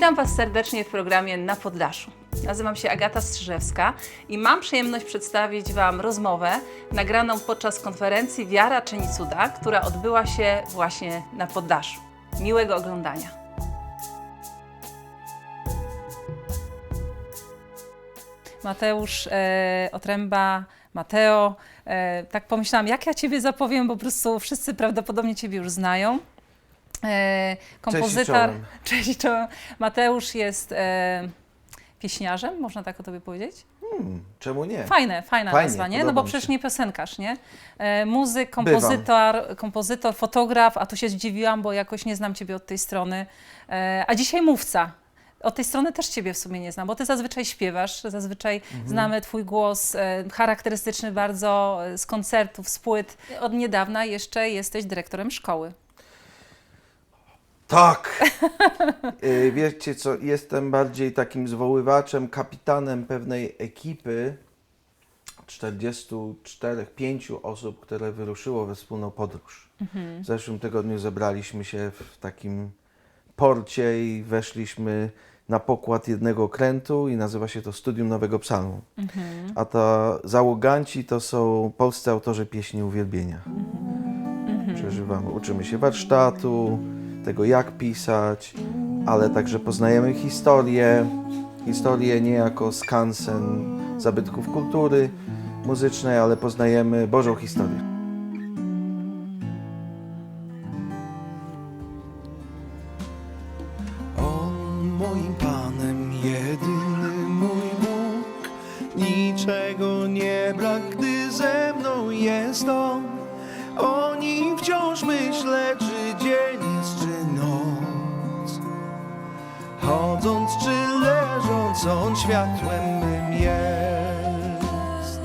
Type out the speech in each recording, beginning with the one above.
Witam Was serdecznie w programie Na Poddaszu. Nazywam się Agata Strzyżewska i mam przyjemność przedstawić Wam rozmowę nagraną podczas konferencji Wiara czyni cuda, która odbyła się właśnie na Poddaszu. Miłego oglądania. Mateusz e, Otręba, Mateo. E, tak pomyślałam, jak ja Ciebie zapowiem, bo po prostu wszyscy prawdopodobnie Ciebie już znają. E, kompozytor. Cześć, czołem. Mateusz jest e, pieśniarzem, można tak o Tobie powiedzieć? Hmm, czemu nie? Fajne, fajna Fajnie, nazwa, nie? No bo przecież nie piosenkarz, nie? E, muzyk, kompozytor, kompozytor, fotograf, a tu się zdziwiłam, bo jakoś nie znam Ciebie od tej strony. E, a dzisiaj mówca. Od tej strony też Ciebie w sumie nie znam, bo Ty zazwyczaj śpiewasz, zazwyczaj Mhm. znamy Twój głos e, charakterystyczny bardzo e, z koncertów, z płyt. Od niedawna jeszcze jesteś dyrektorem szkoły. Tak! Y, Wiecie co, jestem bardziej takim zwoływaczem, kapitanem pewnej ekipy 44-5 osób, które wyruszyło we wspólną podróż. W zeszłym tygodniu zebraliśmy się w takim porcie i weszliśmy na pokład jednego okrętu i nazywa się to Studium Nowego Psalmu. A to załoganci to są polscy autorzy pieśni uwielbienia. Przeżywamy, uczymy się warsztatu, tego jak pisać, ale także poznajemy historię, historię nie jako skansen zabytków kultury muzycznej, ale poznajemy Bożą historię. On moim Panem, jedyny mój Bóg. Niczego nie brak, gdy ze mną jest On. Leżąc, On światłem mym jest.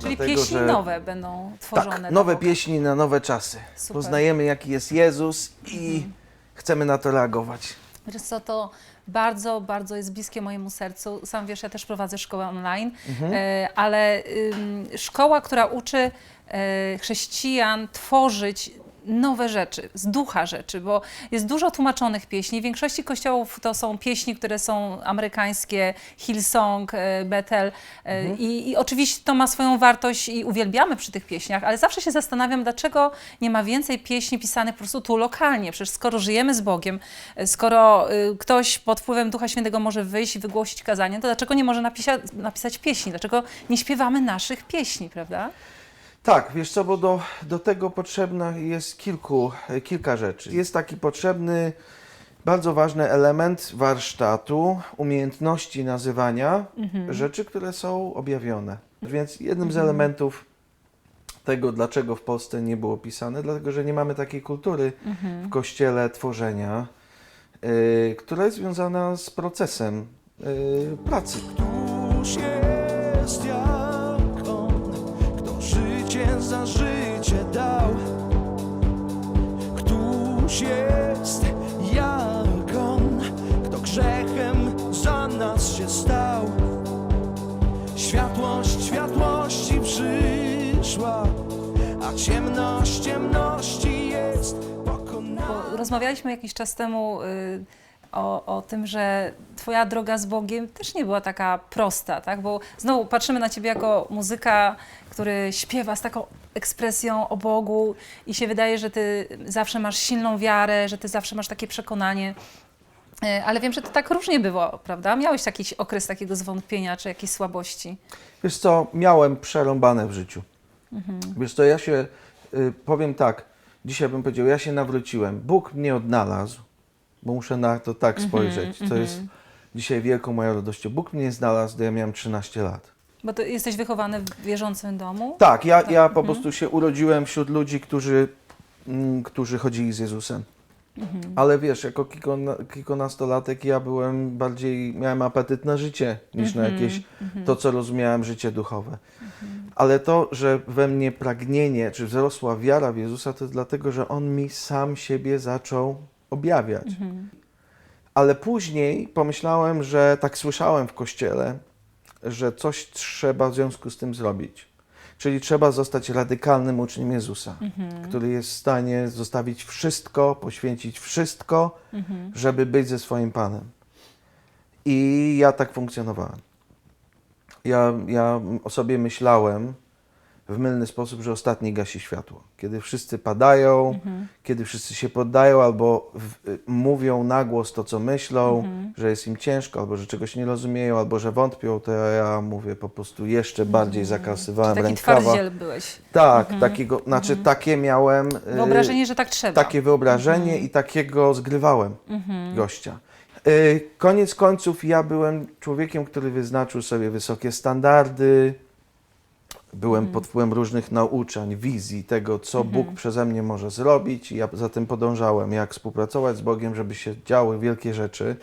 Czyli Dlatego, pieśni że- nowe będą tworzone. Tak, nowe pieśni na nowe czasy. Super. Poznajemy jaki jest Jezus i chcemy na to reagować. Wiesz co, to bardzo, bardzo jest bliskie mojemu sercu. Sam wiesz, ja też prowadzę szkołę online, e, ale ym, szkoła, która uczy e, chrześcijan tworzyć nowe rzeczy, z ducha rzeczy, bo jest dużo tłumaczonych pieśni. W większości kościołów to są pieśni, które są amerykańskie, Hillsong, e, Bethel e, i, i oczywiście to ma swoją wartość i uwielbiamy przy tych pieśniach, ale zawsze się zastanawiam, dlaczego nie ma więcej pieśni pisanych po prostu tu lokalnie. Przecież skoro żyjemy z Bogiem, e, skoro ktoś pod wpływem Ducha Świętego może wyjść i wygłosić kazanie, to dlaczego nie może napisa- napisać pieśni? Dlaczego nie śpiewamy naszych pieśni, prawda? Tak, wiesz co, bo do, do tego potrzebna jest kilku, kilka rzeczy. Jest taki potrzebny, bardzo ważny element warsztatu, umiejętności nazywania rzeczy, które są objawione. Więc jednym z elementów tego, dlaczego w Polsce nie było pisane, dlatego że nie mamy takiej kultury w kościele tworzenia, y, która jest związana z procesem y, pracy. Któż jest życie za życie dał? Któż jest jak On, kto grzechem za nas się stał? Światłość światłości przyszła, a ciemność ciemności jest pokonana. Rozmawialiśmy jakiś czas temu y, o, o tym, że Twoja droga z Bogiem też nie była taka prosta, tak? Bo znowu patrzymy na Ciebie jako muzyka, który śpiewa z taką ekspresją o Bogu i się wydaje, że Ty zawsze masz silną wiarę, że Ty zawsze masz takie przekonanie. Y, Ale wiem, że to tak różnie było, prawda? Miałeś jakiś okres takiego zwątpienia czy jakiejś słabości. Wiesz co, miałem przerąbane w życiu. Wiesz co, ja się, y, powiem tak, dzisiaj bym powiedział, ja się nawróciłem. Bóg mnie odnalazł, bo muszę na to tak spojrzeć, co jest dzisiaj wielką moją radością. Bóg mnie znalazł, gdy ja miałem 13 lat. Bo Ty jesteś wychowany w wierzącym domu. Tak, ja, ja po prostu się urodziłem wśród ludzi, którzy, mm, którzy chodzili z Jezusem. Ale wiesz, jako kilkona, kilkunastolatek ja byłem bardziej, miałem apetyt na życie niż na jakieś to, co rozumiałem, życie duchowe. Ale to, że we mnie pragnienie, czy wzrosła wiara w Jezusa, to dlatego, że On mi sam siebie zaczął objawiać. Ale później pomyślałem, że tak słyszałem w kościele, że coś trzeba w związku z tym zrobić. Czyli trzeba zostać radykalnym uczniem Jezusa, który jest w stanie zostawić wszystko, poświęcić wszystko, żeby być ze swoim Panem. I ja tak funkcjonowałem. Ja, ja o sobie myślałem w mylny sposób, że ostatni gasi światło. Kiedy wszyscy padają, kiedy wszyscy się poddają albo w, y, mówią na głos to, co myślą, że jest im ciężko, albo że czegoś nie rozumieją, albo że wątpią, to ja mówię po prostu jeszcze bardziej zakasywałem Taki rękawa. twardziel byłeś. Tak, takiego, znaczy takie miałem. y, Wyobrażenie, że tak trzeba. takie wyobrażenie i takiego zgrywałem gościa. Y, Koniec końców ja byłem człowiekiem, który wyznaczył sobie wysokie standardy. Byłem pod wpływem różnych nauczań, wizji tego, co Bóg przeze mnie może zrobić. I ja za tym podążałem, jak współpracować z Bogiem, żeby się działy wielkie rzeczy.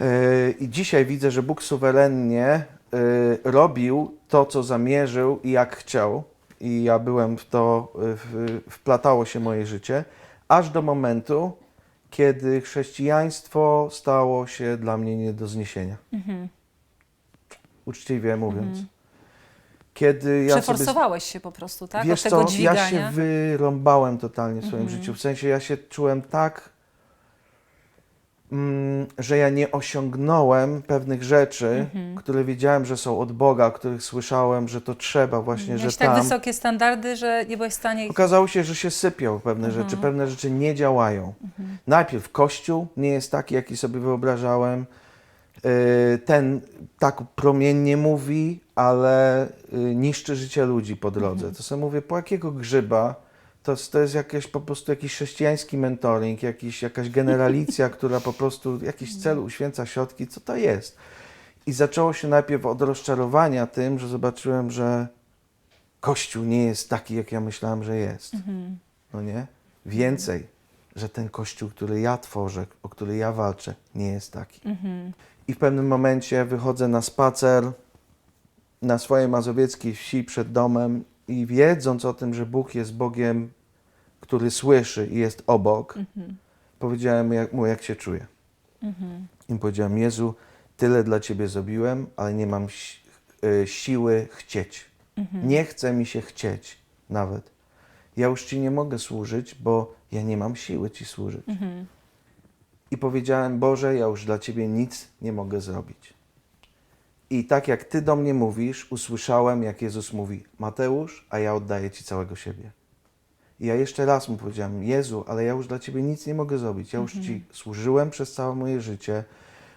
Y, I dzisiaj widzę, że Bóg suwerennie y, robił to, co zamierzył i jak chciał. I ja byłem w to, w, wplatało się moje życie, aż do momentu, kiedy chrześcijaństwo stało się dla mnie nie do zniesienia. Uczciwie mówiąc. Kiedy ja sobie Przeforsowałeś się po prostu, tak? Wiesz Od tego co, dźwigania. ja się wyrąbałem totalnie w swoim Mhm. życiu. W sensie ja się czułem tak, mm, że ja nie osiągnąłem pewnych rzeczy, Mhm. które wiedziałem, że są od Boga, o których słyszałem, że to trzeba właśnie, Miałeś że tak tam. wysokie standardy, że nie byłeś w stanie ich... Okazało się, że się sypią pewne Mhm. rzeczy, pewne rzeczy nie działają. Najpierw Kościół nie jest taki, jaki sobie wyobrażałem. Yy, Ten tak promiennie mówi, ale yy, niszczy życie ludzi po drodze. To sobie mówię, po jakiego grzyba? To, jest- to jest jakieś po prostu jakiś chrześcijański mentoring, jakiś, jakaś generalicja, która po prostu jakiś cel uświęca środki. Co to jest? I zaczęło się najpierw od rozczarowania tym, że zobaczyłem, że Kościół nie jest taki, jak ja myślałem, że jest. No nie? Więcej, że ten Kościół, który ja tworzę, o który ja walczę, nie jest taki. I w pewnym momencie wychodzę na spacer na swojej mazowieckiej wsi przed domem i wiedząc o tym, że Bóg jest Bogiem, który słyszy i jest obok, powiedziałem jak, mu, jak się czuję. I powiedziałem, Jezu, tyle dla Ciebie zrobiłem, ale nie mam si- y, siły chcieć. Nie chce mi się chcieć nawet. Ja już Ci nie mogę służyć, bo ja nie mam siły Ci służyć. I powiedziałem, Boże, ja już dla Ciebie nic nie mogę zrobić. I tak jak Ty do mnie mówisz, usłyszałem, jak Jezus mówi, Mateusz, a ja oddaję Ci całego siebie. I ja jeszcze raz mu powiedziałem, Jezu, ale ja już dla Ciebie nic nie mogę zrobić. Ja już Ci służyłem przez całe moje życie,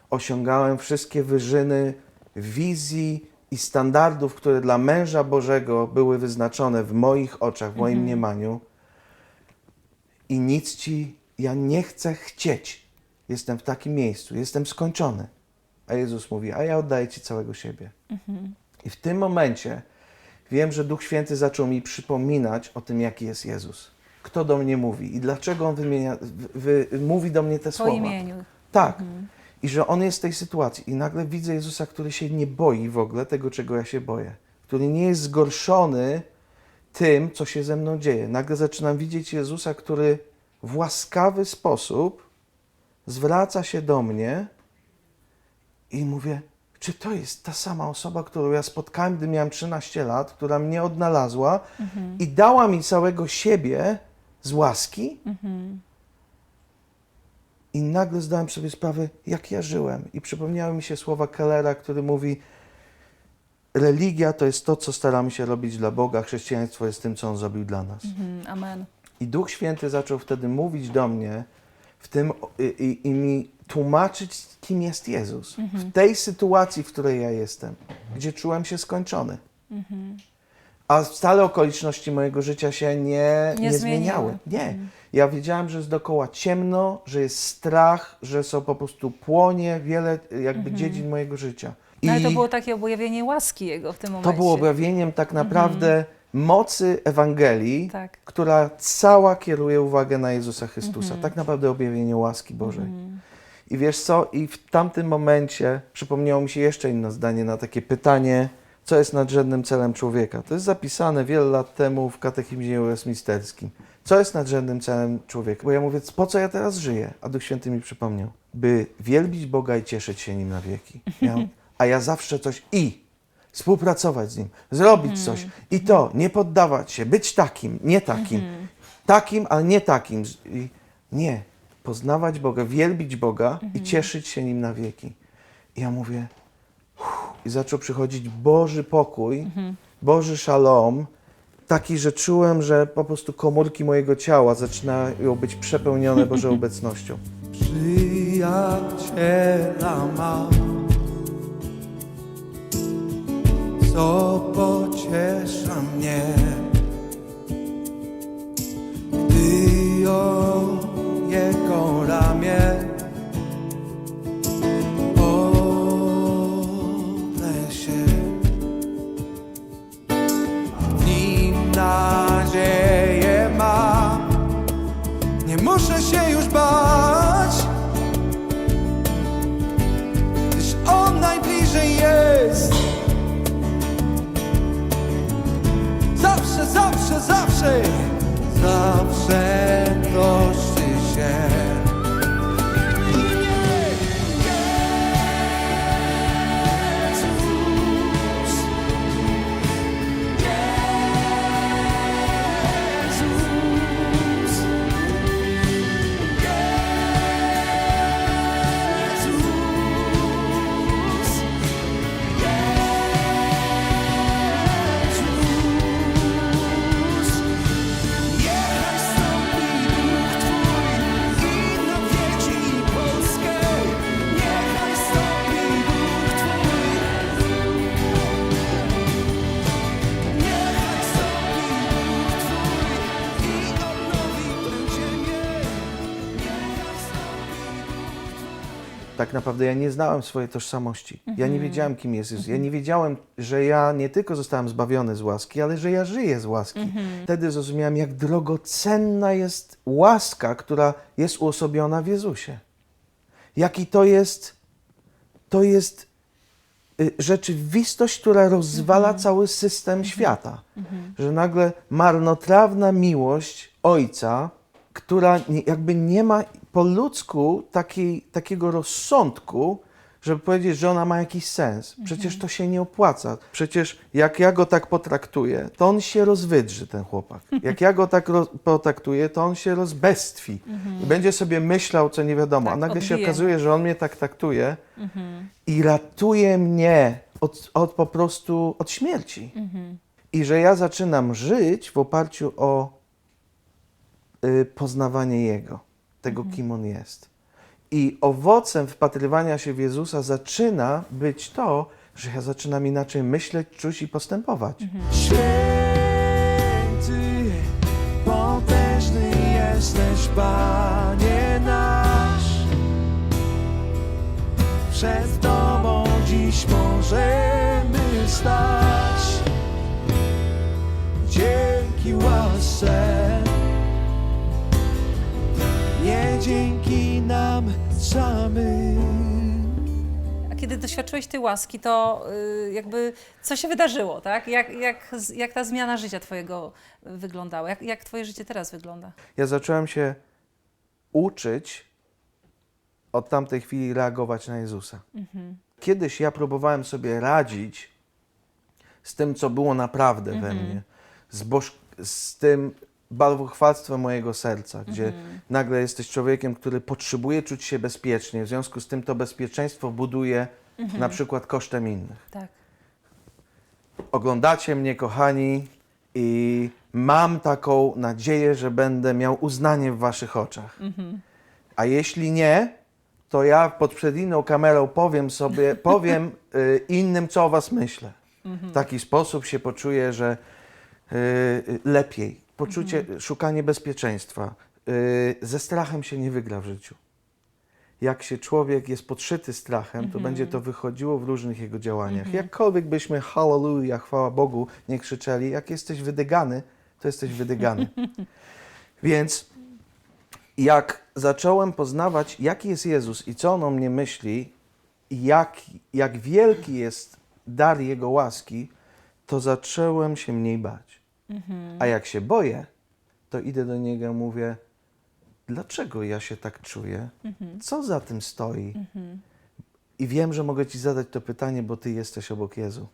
osiągałem wszystkie wyżyny wizji i standardów, które dla męża Bożego były wyznaczone w moich oczach, w moim mniemaniu. I nic Ci, ja nie chcę chcieć. Jestem w takim miejscu, jestem skończony. A Jezus mówi, a ja oddaję Ci całego siebie. I w tym momencie wiem, że Duch Święty zaczął mi przypominać o tym, jaki jest Jezus. Kto do mnie mówi i dlaczego On wymienia, wy, wy, mówi do mnie te Po słowa. imieniu. Tak. I że On jest w tej sytuacji. I nagle widzę Jezusa, który się nie boi w ogóle tego, czego ja się boję. Który nie jest zgorszony tym, co się ze mną dzieje. Nagle zaczynam widzieć Jezusa, który w łaskawy sposób zwraca się do mnie i mówię, czy to jest ta sama osoba, którą ja spotkałem, gdy miałem 13 lat, która mnie odnalazła i dała mi całego siebie z łaski? I nagle zdałem sobie sprawę, jak ja żyłem. I przypomniały mi się słowa Kellera, który mówi: Religia to jest to, co staramy się robić dla Boga, chrześcijaństwo jest tym, co On zrobił dla nas. Mhm, amen. I Duch Święty zaczął wtedy mówić do mnie w tym i, i, i mi tłumaczyć, kim jest Jezus. W tej sytuacji, w której ja jestem, gdzie czułem się skończony. A wcale okoliczności mojego życia się nie, Nie nie, zmieniały. Nie. Ja wiedziałem, że jest dookoła ciemno, że jest strach, że są po prostu płonie, wiele jakby dziedzin mojego życia. No ale to było takie objawienie łaski Jego w tym momencie. To było objawieniem tak naprawdę mocy Ewangelii, Tak. która cała kieruje uwagę na Jezusa Chrystusa. Tak naprawdę objawienie łaski Bożej. I wiesz co? I w tamtym momencie przypomniało mi się jeszcze inne zdanie na takie pytanie, co jest nadrzędnym celem człowieka. To jest zapisane wiele lat temu w katechizmie westminsterskim. Co jest nadrzędnym celem człowieka? Bo ja mówię, po co ja teraz żyję? A Duch Święty mi przypomniał. By wielbić Boga i cieszyć się Nim na wieki. Ja, a ja zawsze coś i współpracować z Nim, zrobić coś. I to, nie poddawać się, być takim, nie takim. Takim, ale nie takim. I nie. Poznawać Boga, wielbić Boga i cieszyć się Nim na wieki. I ja mówię, uff, i zaczął przychodzić Boży pokój, Boży szalom, taki, że czułem, że po prostu komórki mojego ciała zaczynają być przepełnione Bożą obecnością. Przyjaciela mam Co pociesza mnie. Gdy o jego ramię zawsze, zawsze naprawdę ja nie znałem swojej tożsamości. Ja nie wiedziałem, kim jest Jezus. Ja nie wiedziałem, że ja nie tylko zostałem zbawiony z łaski, ale że ja żyję z łaski. Wtedy zrozumiałem, jak drogocenna jest łaska, która jest uosobiona w Jezusie. Jaki to jest, to jest y, rzeczywistość, która rozwala cały system świata. Że nagle marnotrawna miłość Ojca, która jakby nie ma po ludzku takiej, takiego rozsądku, żeby powiedzieć, że ona ma jakiś sens. Przecież to się nie opłaca. Przecież jak ja go tak potraktuję, to on się rozwydrzy, ten chłopak. Jak ja go tak potraktuję, to on się rozbestwi. I będzie sobie myślał, co nie wiadomo. A Tak, nagle się odbije. okazuje, że on mnie tak traktuje i ratuje mnie od, od po prostu od śmierci. I że ja zaczynam żyć w oparciu o y, poznawanie Jego, tego, kim On jest. I owocem wpatrywania się w Jezusa zaczyna być to, że ja zaczynam inaczej myśleć, czuć i postępować. Święty, potężny jesteś, Panie nasz. Przed Tobą dziś możemy stać. Dzięki łasce, dzięki nam samym. A kiedy doświadczyłeś tej łaski, to y, jakby co się wydarzyło, tak? Jak, jak, z- jak ta zmiana życia twojego wyglądała? Jak, jak twoje życie teraz wygląda? Ja zacząłem się uczyć od tamtej chwili reagować na Jezusa. Kiedyś ja próbowałem sobie radzić z tym, co było naprawdę we mnie, z, boż, z tym bałwochwalstwem mojego serca, gdzie nagle jesteś człowiekiem, który potrzebuje czuć się bezpiecznie, w związku z tym to bezpieczeństwo buduje na przykład kosztem innych Tak. oglądacie mnie, kochani, i mam taką nadzieję, że będę miał uznanie w waszych oczach. A jeśli nie, to ja pod przed inną kamerą powiem sobie, powiem y, innym, co o was myślę. W taki sposób się poczuję, że y, y, lepiej. Poczucie, szukanie bezpieczeństwa. Y, ze strachem się nie wygra w życiu jak się człowiek jest podszyty strachem, to będzie to wychodziło w różnych jego działaniach. Jakkolwiek byśmy hallelujah, chwała Bogu nie krzyczeli, jak jesteś wydygany, to jesteś wydygany. Więc jak zacząłem poznawać, jaki jest Jezus i co On o mnie myśli, jak, jak wielki jest dar Jego łaski, to zacząłem się mniej bać. A jak się boję, to idę do Niego i mówię, dlaczego ja się tak czuję? Co za tym stoi? I wiem, że mogę Ci zadać to pytanie, bo Ty jesteś obok Jezu.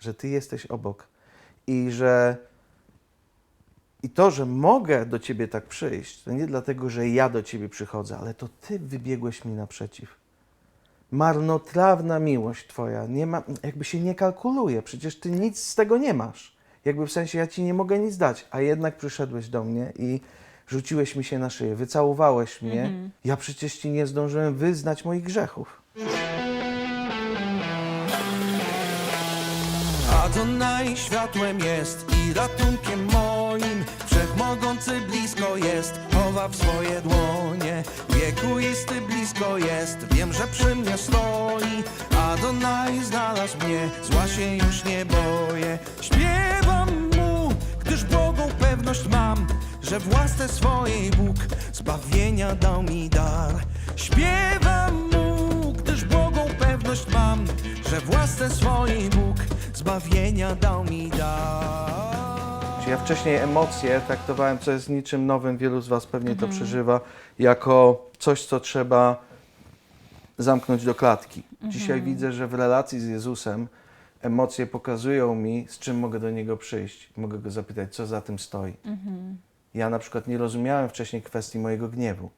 że Ty jesteś obok i że i to, że mogę do Ciebie tak przyjść, to nie dlatego, że ja do Ciebie przychodzę, ale to Ty wybiegłeś mi naprzeciw. Marnotrawna miłość Twoja, nie ma, jakby się nie kalkuluje, przecież Ty nic z tego nie masz. Jakby w sensie ja Ci nie mogę nic dać, a jednak przyszedłeś do mnie i rzuciłeś mi się na szyję, wycałowałeś mnie. Ja przecież Ci nie zdążyłem wyznać moich grzechów. Adonai światłem jest i ratunkiem moim. Wszechmogący blisko jest, chowa w swoje dłonie. Wiekuisty blisko jest, wiem, że przy mnie stoi. Adonai znalazł mnie, zła się już nie boję. Błogą pewność mam Że w łasce swojej Bóg zbawienia dał mi dar. Śpiewam mu, gdyż błogą pewność mam Że w łasce swojej Bóg zbawienia dał mi dar. Czy ja wcześniej emocje traktowałem, co jest niczym nowym, wielu z Was pewnie to przeżywa, jako coś, co trzeba zamknąć do klatki. Dzisiaj widzę, że w relacji z Jezusem emocje pokazują mi, z czym mogę do Niego przyjść. Mogę Go zapytać, co za tym stoi. Ja na przykład nie rozumiałem wcześniej kwestii mojego gniewu.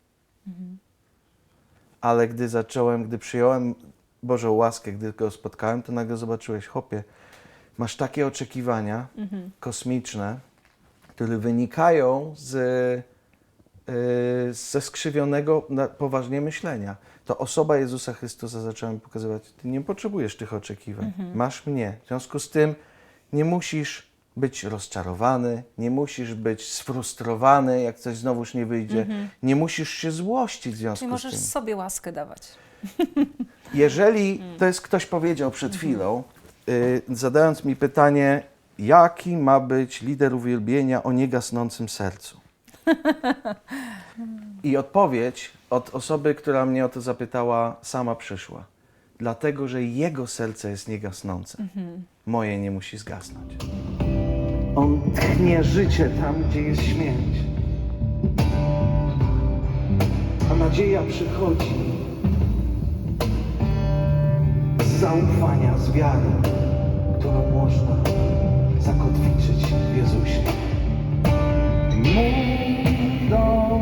Ale gdy zacząłem, gdy przyjąłem Bożą łaskę, gdy Go spotkałem, to nagle zobaczyłeś, chopie, masz takie oczekiwania kosmiczne, które wynikają z, y, ze skrzywionego poważnie myślenia. To osoba Jezusa Chrystusa zaczęła mi pokazywać, ty nie potrzebujesz tych oczekiwań, masz mnie. W związku z tym nie musisz być rozczarowany, nie musisz być sfrustrowany, jak coś znowuż nie wyjdzie, nie musisz się złościć w związku Czyli z możesz tym. sobie łaskę dawać. Jeżeli to jest ktoś powiedział przed chwilą, y, zadając mi pytanie, jaki ma być lider uwielbienia o niegasnącym sercu? I odpowiedź od osoby, która mnie o to zapytała, sama przyszła. Dlatego, że jego serce jest niegasnące. Moje nie musi zgasnąć. On tchnie życie tam, gdzie jest śmierć. A nadzieja przychodzi z zaufania, z wiary, którą można zakotwiczyć w Jezusie. Mów do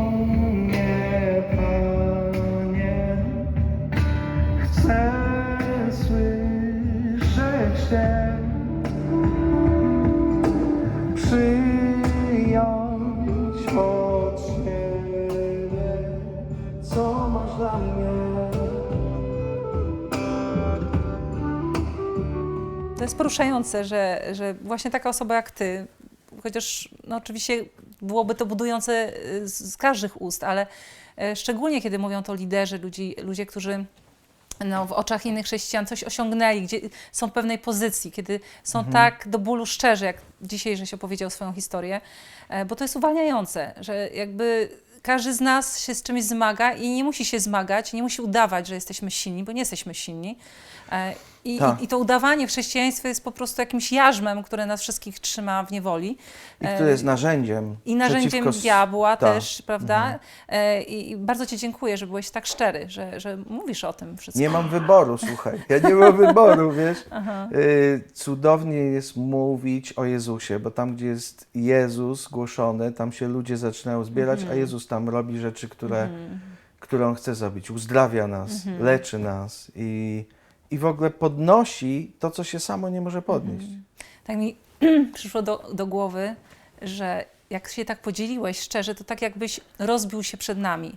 jest poruszające, że, że właśnie taka osoba jak ty, chociaż no oczywiście byłoby to budujące y, z, każdych ust, ale e, szczególnie kiedy mówią to liderzy, ludzi, ludzie, którzy no, w oczach innych chrześcijan coś osiągnęli, gdzie są w pewnej pozycji, kiedy są tak do bólu szczerzy, jak dzisiaj, żeś opowiedział swoją historię, e, bo to jest uwalniające, że jakby każdy z nas się z czymś zmaga i nie musi się zmagać, nie musi udawać, że jesteśmy silni, bo nie jesteśmy silni. I, Tak. i, I to udawanie w chrześcijaństwie jest po prostu jakimś jarzmem, które nas wszystkich trzyma w niewoli. I który jest narzędziem. I narzędziem przeciwko diabła Tak. też, prawda? E, I, bardzo Ci dziękuję, że byłeś tak szczery, że, że mówisz o tym wszystkim. Nie mam wyboru, słuchaj. Ja nie mam wyboru, wiesz. Y, cudownie jest mówić o Jezusie, bo tam, gdzie jest Jezus głoszony, tam się ludzie zaczynają zbierać, Mhm. a Jezus tam robi rzeczy, które, które On chce zrobić. Uzdrawia nas, Mhm. leczy nas i, i w ogóle podnosi to, co się samo nie może podnieść. Tak mi przyszło do, do głowy, że jak się tak podzieliłeś szczerze, to tak jakbyś rozbił się przed nami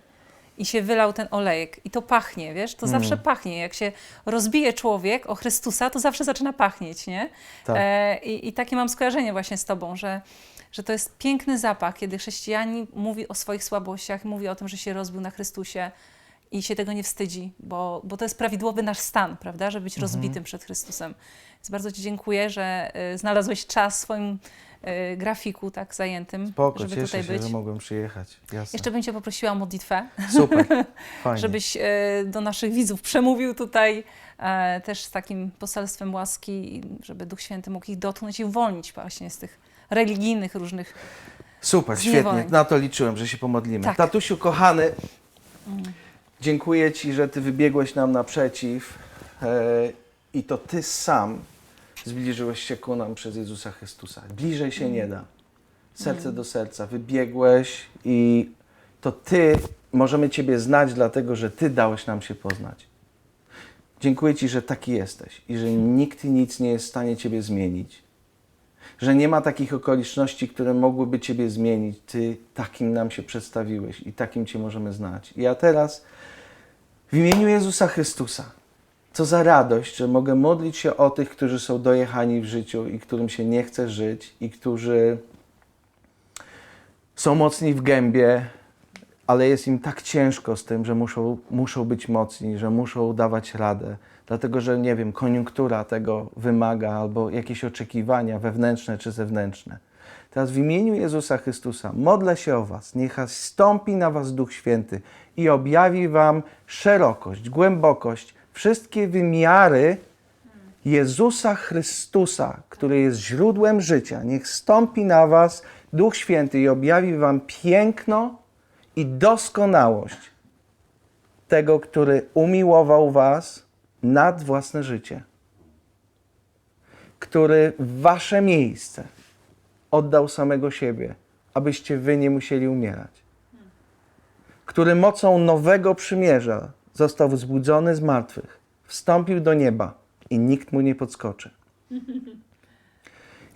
i się wylał ten olejek i to pachnie, wiesz, to zawsze pachnie. Jak się rozbije człowiek o Chrystusa, to zawsze zaczyna pachnieć, nie? Tak. E, i, I takie mam skojarzenie właśnie z Tobą, że, że to jest piękny zapach, kiedy chrześcijanin mówi o swoich słabościach, mówi o tym, że się rozbił na Chrystusie i się tego nie wstydzi, bo, bo to jest prawidłowy nasz stan, prawda, żeby być rozbitym przed Chrystusem. Więc bardzo Ci dziękuję, że y, znalazłeś czas w swoim y, grafiku tak zajętym, Spoko, żeby cieszę tutaj się, być. że mogłem przyjechać. Jasne. Jeszcze bym Cię poprosiła o modlitwę, Super, fajnie. żebyś y, do naszych widzów przemówił tutaj e, też z takim poselstwem łaski, żeby Duch Święty mógł ich dotknąć i uwolnić właśnie z tych religijnych różnych Super, świetnie. Na to liczyłem, że się pomodlimy. Tak. Tatusiu, kochany, dziękuję Ci, że Ty wybiegłeś nam naprzeciw e, i to Ty sam zbliżyłeś się ku nam przez Jezusa Chrystusa. Bliżej się nie da. Serce do serca. Wybiegłeś i to Ty, możemy Ciebie znać, dlatego że Ty dałeś nam się poznać. Dziękuję Ci, że taki jesteś i że nikt i nic nie jest w stanie Ciebie zmienić. Że nie ma takich okoliczności, które mogłyby Ciebie zmienić. Ty takim nam się przedstawiłeś i takim Cię możemy znać. Ja teraz w imieniu Jezusa Chrystusa, co za radość, że mogę modlić się o tych, którzy są dojechani w życiu i którym się nie chce żyć i którzy są mocni w gębie, ale jest im tak ciężko z tym, że muszą, muszą być mocni, że muszą dawać radę, dlatego że, nie wiem, koniunktura tego wymaga albo jakieś oczekiwania wewnętrzne czy zewnętrzne. Teraz w imieniu Jezusa Chrystusa modlę się o Was. Niech stąpi na Was Duch Święty i objawi Wam szerokość, głębokość, wszystkie wymiary Jezusa Chrystusa, który jest źródłem życia. Niech stąpi na Was Duch Święty i objawi Wam piękno i doskonałość tego, który umiłował Was nad własne życie, który w Wasze miejsce oddał samego siebie, abyście Wy nie musieli umierać, który mocą nowego przymierza został wzbudzony z martwych, wstąpił do nieba i nikt mu nie podskoczy.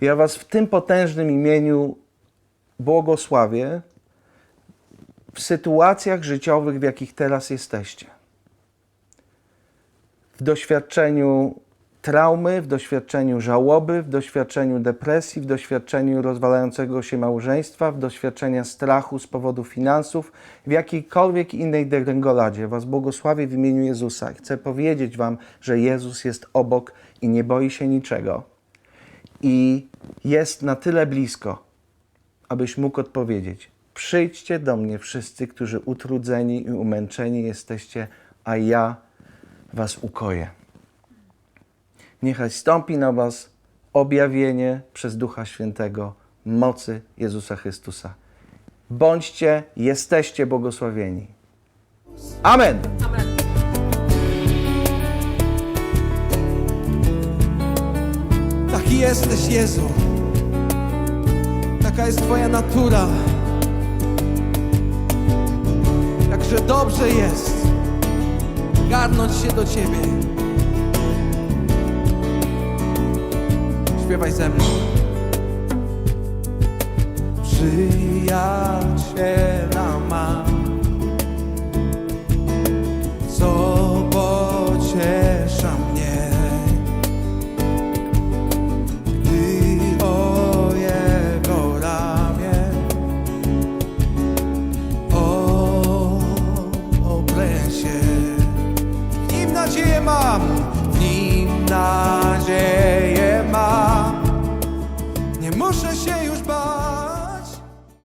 Ja Was w tym potężnym imieniu błogosławię w sytuacjach życiowych, w jakich teraz jesteście. W doświadczeniu traumy, w doświadczeniu żałoby, w doświadczeniu depresji, w doświadczeniu rozwalającego się małżeństwa, w doświadczeniu strachu z powodu finansów, w jakiejkolwiek innej degrengoladzie. Was błogosławię w imieniu Jezusa. Chcę powiedzieć Wam, że Jezus jest obok i nie boi się niczego. I jest na tyle blisko, abyś mógł odpowiedzieć: Przyjdźcie do mnie wszyscy, którzy utrudzeni i umęczeni jesteście, a ja was ukoję. Niechaj stąpi na was objawienie przez Ducha Świętego mocy Jezusa Chrystusa. Bądźcie, jesteście błogosławieni. Amen. Taki jesteś, Jezu. Taka jest Twoja natura. Jakże dobrze jest garnąć się do Ciebie. Śpiewaj ze mną. Przyjaciel stay.